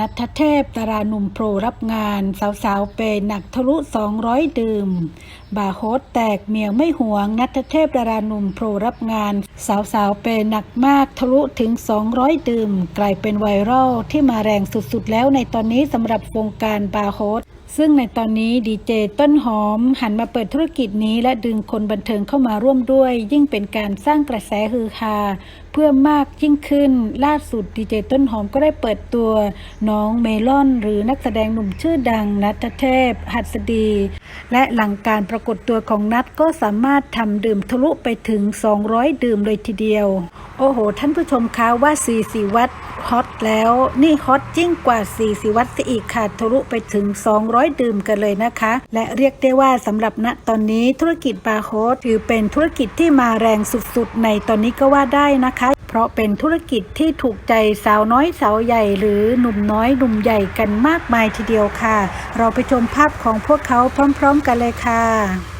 นัทเทพดารานุ่มโปรรับงาน สาวๆเปยหนักทะลุ 200 ดื่ม บาร์โฮสแตกเมียไม่หวง นัทเทพดารานุ่มโปรรับงาน สาวๆเปยหนักมากทะลุถึง 200 ดื่ม กลายเป็นไวรัลที่มาแรงสุดๆแล้วในตอนนี้สำหรับวงการบาร์โฮส ซึ่งในตอนนี้ดีเจต้นหอม หันมาเปิดธุรกิจนี้และดึงคนบันเทิงเข้ามาร่วมด้วย ยิ่งเป็นการสร้างกระแสฮือฮาเพื่อมากยิ่งขึ้น ล่าสุดดีเจต้นหอมก็ได้เปิดตัว น้องเมลอน หรือนักแสดงหนุ่มชื่อดังนัทเทพ หัสดี และหลังการปรากฏตัวของนัทก็สามารถทำดื่มทะลุไปถึง 200 ดื่มเลยทีเดียว โอ้โห ท่านผู้ชมคะว่าสีสีวัดฮอตแล้วนี่ฮอตยิ่งกว่าสีสีวัดซะอีกค่ะทะลุไปถึง 200 ดื่มกันเลยนะคะ และเรียกได้ว่าสำหรับณตอนนี้ธุรกิจบาร์โฮสถือเป็นธุรกิจที่มาแรงสุดๆ ในตอนนี้ก็ว่าได้นะคะเพราะเป็นธุรกิจที่ถูกใจสาวน้อยสาวใหญ่ หรือหนุ่มน้อยหนุ่มใหญ่กันมากมายทีเดียวค่ะ เราไปชมภาพของพวกเขาพร้อมๆกันเลยค่ะ